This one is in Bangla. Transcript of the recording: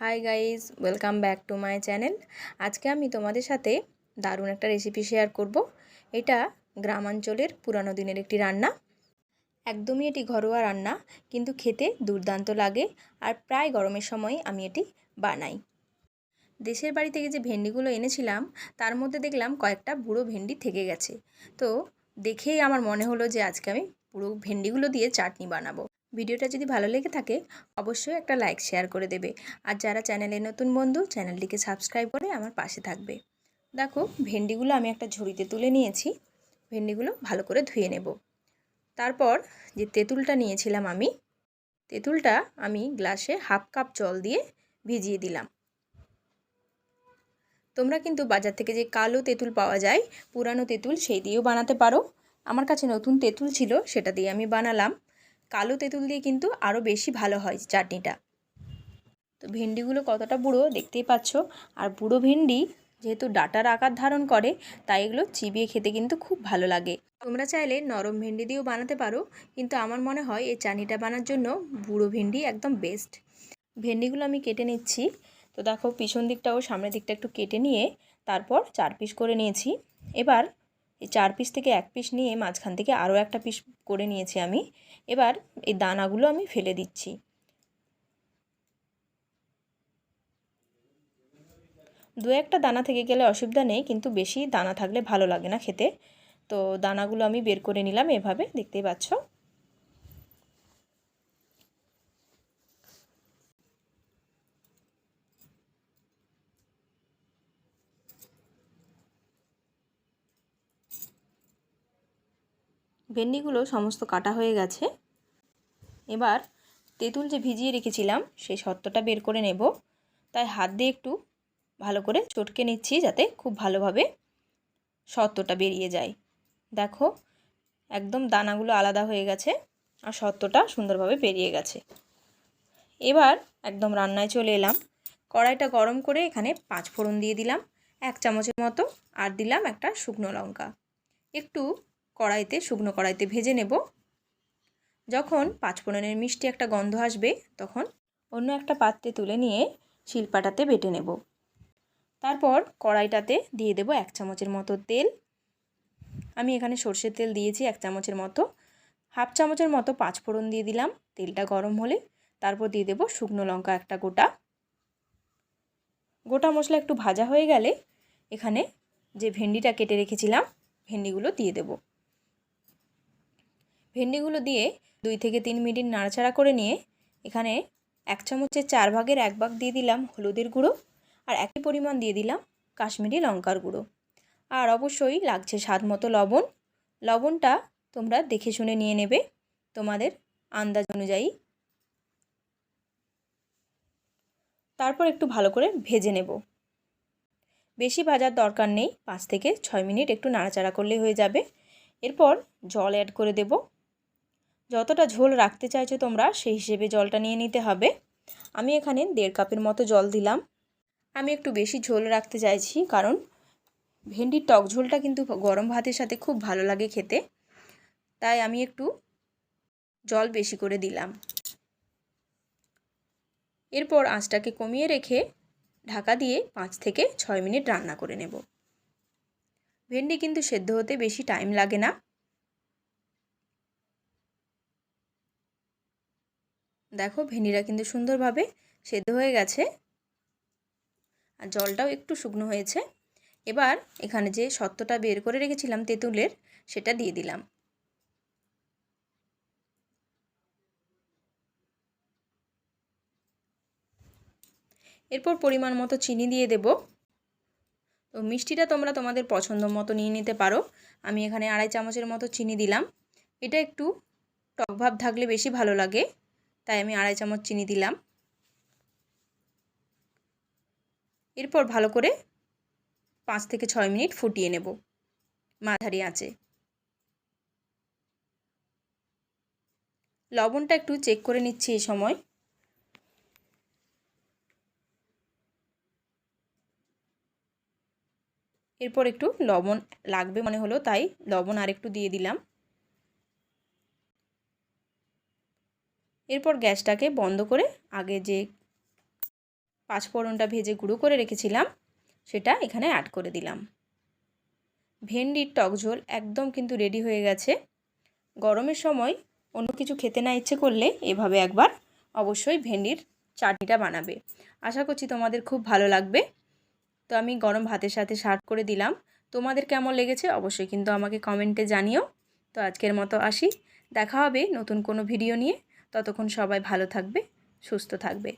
Hi guys welcome back to my channel আজকে আমি তোমাদের সাথে দারুণ একটা রেসিপি শেয়ার করব। এটা গ্রামাঞ্চলের পুরানো দিনের একটি রান্না। একদমই এটি ঘরোয়া রান্না, কিন্তু খেতে দুর্দান্ত লাগে আর প্রায় গরমের সময় আমি এটি বানাই। দেশের বাড়ি থেকে যে ভেন্ডিগুলো এনেছিলাম, তার মধ্যে দেখলাম কয়েকটা বুড়ো ভেন্ডি থেকে গেছে। তো দেখেই আমার মনে হলো যে আজকে আমি পুরো ভেন্ডিগুলো দিয়ে চাটনি বানাবো। ভিডিওটা যদি ভালো লেগে থাকে, অবশ্যই একটা লাইক, শেয়ার করে দেবে। আর যারা চ্যানেলে নতুন বন্ধু, চ্যানেলটিকে সাবস্ক্রাইব করে আমার পাশে থাকবে। দেখো, ভেন্ডিগুলো আমি একটা ঝুড়িতে তুলে নিয়েছি। ভেন্ডিগুলো ভালো করে ধুয়ে নেব। তারপর যে তেঁতুলটা নিয়েছিলাম আমি, তেঁতুলটা আমি গ্লাসে হাফ কাপ জল দিয়ে ভিজিয়ে দিলাম। তোমরা কিন্তু বাজার থেকে যে কালো তেঁতুল পাওয়া যায়, পুরানো তেঁতুল সেই দিয়েও বানাতে পারো। আমার কাছে নতুন তেঁতুল ছিল, সেটা দিয়ে আমি বানালাম। কালো তেঁতুল দিয়ে কিন্তু আরও বেশি ভালো হয় চাটনিটা। তো ভেন্ডিগুলো কতটা বুড়ো দেখতেই পাচ্ছ। আর বুড়ো ভেন্ডি যেহেতু ডাটার আকার ধারণ করে, তাই এগুলো চিবিয়ে খেতে কিন্তু খুব ভালো লাগে। তোমরা চাইলে নরম ভেন্ডি দিয়েও বানাতে পারো, কিন্তু আমার মনে হয় এই চাটনিটা বানার জন্য বুড়ো ভেন্ডি একদম বেস্ট ভেন্ডিগুলো আমি কেটে নিচ্ছি। তো দেখো পিছন দিকটা ও সামনের দিকটা একটু কেটে নিয়ে তারপর চার পিস করে নিয়েছি। এবার এই চার পিস থেকে এক পিস নিয়ে মাঝখান থেকে আরও একটা পিস করে নিয়েছি আমি। এবার এই দানাগুলো আমি ফেলে দিচ্ছি। দু একটা দানা থেকে গেলে অসুবিধা নেই, কিন্তু বেশি দানা থাকলে ভালো লাগে না খেতে। তো দানাগুলো আমি বের করে নিলাম এভাবে, দেখতেই পাচ্ছ? ভেন্ডিগুলো সমস্ত কাটা হয়ে গেছে। এবার তেঁতুল যে ভিজিয়ে রেখেছিলাম, সেই সত্ত্বটা বের করে নেব। তাই হাত দিয়ে একটু ভালো করে চটকে নিচ্ছি যাতে খুব ভালোভাবে সত্ত্বটা বেরিয়ে যায়। দেখো, একদম দানাগুলো আলাদা হয়ে গেছে আর সত্ত্বটা সুন্দরভাবে বেরিয়ে গেছে। এবার একদম রান্নায় চলে এলাম। কড়াইটা গরম করে এখানে পাঁচ ফোড়ন দিয়ে দিলাম, এক চামচের মতো, আর দিলাম একটা শুকনো লঙ্কা। একটু কড়াইতে, শুকনো কড়াইতে ভেজে নেব। যখন পাঁচফোড়নের মিষ্টি একটা গন্ধ আসবে, তখন অন্য একটা পাত্রে তুলে নিয়ে শিলপাটাতে বেটে নেব। তারপর কড়াইটাতে দিয়ে দেব এক চামচের মতো তেল। আমি এখানে সর্ষের তেল দিয়েছি এক চামচের মতো। হাফ চামচের মতো পাঁচফোড়ন দিয়ে দিলাম। তেলটা গরম হলে তারপর দিয়ে দেব শুকনো লঙ্কা একটা গোটা। গোটা মশলা একটু ভাজা হয়ে গেলে এখানে যে ভেন্ডিটা কেটে রেখেছিলাম, ভেন্ডিগুলো দিয়ে দেবো। ভেন্ডিগুলো দিয়ে দুই থেকে তিন মিনিট নাড়াচাড়া করে নিয়ে এখানে এক চামচের চার ভাগের এক ভাগ দিয়ে দিলাম হলুদের গুঁড়ো আর একই পরিমাণ দিয়ে দিলাম কাশ্মীরি লঙ্কার গুঁড়ো। আর অবশ্যই লাগছে স্বাদ মতো লবণ। লবণটা তোমরা দেখে শুনে নিয়ে নেবে তোমাদের আন্দাজ অনুযায়ী। তারপর একটু ভালো করে ভেজে নেব। বেশি ভাজার দরকার নেই, পাঁচ থেকে ছয় মিনিট একটু নাড়াচাড়া করলে হয়ে যাবে। এরপর জল অ্যাড করে দেবো। যতটা ঝোল রাখতে চাইছো তোমরা, সেই হিসেবে জলটা নিয়ে নিতে হবে। আমি এখানে দেড় কাপের মতো জল দিলাম। আমি একটু বেশি ঝোল রাখতে চাইছি, কারণ ভেন্ডির টক ঝোলটা কিন্তু গরম ভাতের সাথে খুব ভালো লাগে খেতে। তাই আমি একটু জল বেশি করে দিলাম। এরপর আঁচটাকে কমিয়ে রেখে ঢাকা দিয়ে পাঁচ থেকে ছয় মিনিট রান্না করে নেব। ভেন্ডি কিন্তু সেদ্ধ হতে বেশি টাইম লাগে না। দেখো ভেনিরা কিন্তু সুন্দরভাবে সেদ্ধ হয়ে গেছে। আর জলটাও একটু শুকনো হয়েছে। এবার এখানে যে সত্ত্বটা বের করে রেখেছিলাম তেঁতুলের, সেটা দিয়ে দিলাম। এরপর পরিমাণ মতো চিনি দিয়ে দেব। তো মিষ্টিটা তোমরা তোমাদের পছন্দ মতো নিয়ে নিতে পারো। আমি এখানে আড়াই চামচের মতো চিনি দিলাম। এটা একটু টকভাব থাকলে বেশি ভালো লাগে। তাই আমি আড়াই চামচ চিনি দিলাম। এরপর ভালো করে পাঁচ থেকে ছয় মিনিট ফুটিয়ে নেব। মাঝারি আঁচে। লবণটা একটু চেক করে নিচ্ছি এই সময়। এরপর একটু লবণ লাগবে মনে হলো, তাই লবণ আর একটু দিয়ে দিলাম। এরপর গ্যাসটাকে বন্ধ করে আগে যে পাঁচফোড়নটা ভেজে গুঁড়ো করে রেখেছিলাম, সেটা এখানে অ্যাড করে দিলাম। ভেন্ডির টক ঝোল একদম কিন্তু রেডি হয়ে গেছে। গরমের সময় অন্য কিছু খেতে না ইচ্ছে করলে এভাবে একবার অবশ্যই ভেন্ডির চাটনিটা বানাবে। আশা করছি তোমাদের খুব ভালো লাগবে। তো আমি গরম ভাতের সাথে সার্ভ করে দিলাম। তোমাদের কেমন লেগেছে অবশ্যই কিন্তু আমাকে কমেন্টে জানিও। তো আজকের মতো আসি। দেখা হবে নতুন কোনো ভিডিও নিয়ে। ততক্ষণ সবাই ভালো থাকবে সুস্থ থাকবে।